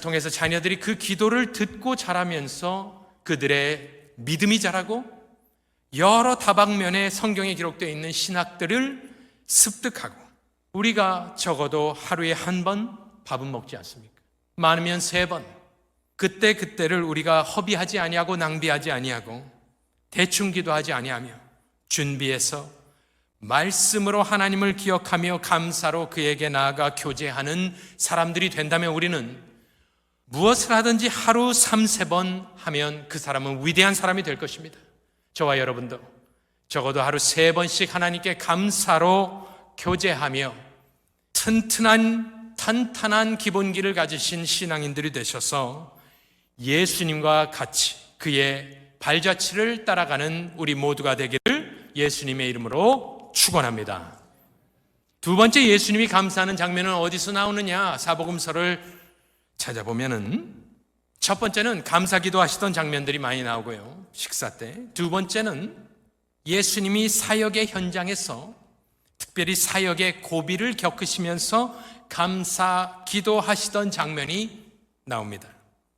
통해서 자녀들이 그 기도를 듣고 자라면서 그들의 믿음이 자라고 여러 다방면에 성경에 기록되어 있는 신학들을 습득하고 우리가 적어도 하루에 한 번 밥은 먹지 않습니까? 많으면 세 번. 그때 그때를 우리가 허비하지 아니하고 낭비하지 아니하고 대충 기도하지 아니하며 준비해서 말씀으로 하나님을 기억하며 감사로 그에게 나아가 교제하는 사람들이 된다면 우리는 무엇을 하든지 하루 3, 세번 하면 그 사람은 위대한 사람이 될 것입니다. 저와 여러분도 적어도 하루 세번씩 하나님께 감사로 교제하며 튼튼한, 탄탄한 기본기를 가지신 신앙인들이 되셔서 예수님과 같이 그의 발자취를 따라가는 우리 모두가 되기를 예수님의 이름으로 축원합니다. 두 번째 예수님이 감사하는 장면은 어디서 나오느냐? 사복음서를 찾아보면은 첫 번째는 감사 기도 하시던 장면들이 많이 나오고요. 식사 때. 두 번째는 예수님이 사역의 현장에서 특별히 사역의 고비를 겪으시면서 감사 기도하시던 장면이 나옵니다.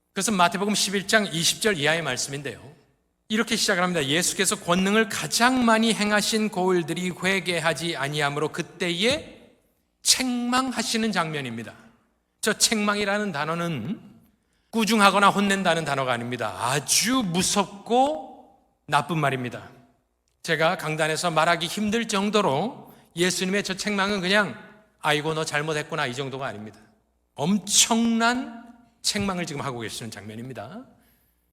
그것은 마태복음 11장 20절 이하의 말씀인데요. 이렇게 시작을 합니다. 예수께서 권능을 가장 많이 행하신 고을들이 회개하지 아니하므로 그때에 책망하시는 장면입니다. 저 책망이라는 단어는 꾸중하거나 혼낸다는 단어가 아닙니다. 아주 무섭고 나쁜 말입니다. 제가 강단에서 말하기 힘들 정도로 예수님의 저 책망은 그냥 아이고 너 잘못했구나 이 정도가 아닙니다. 엄청난 책망을 지금 하고 계시는 장면입니다.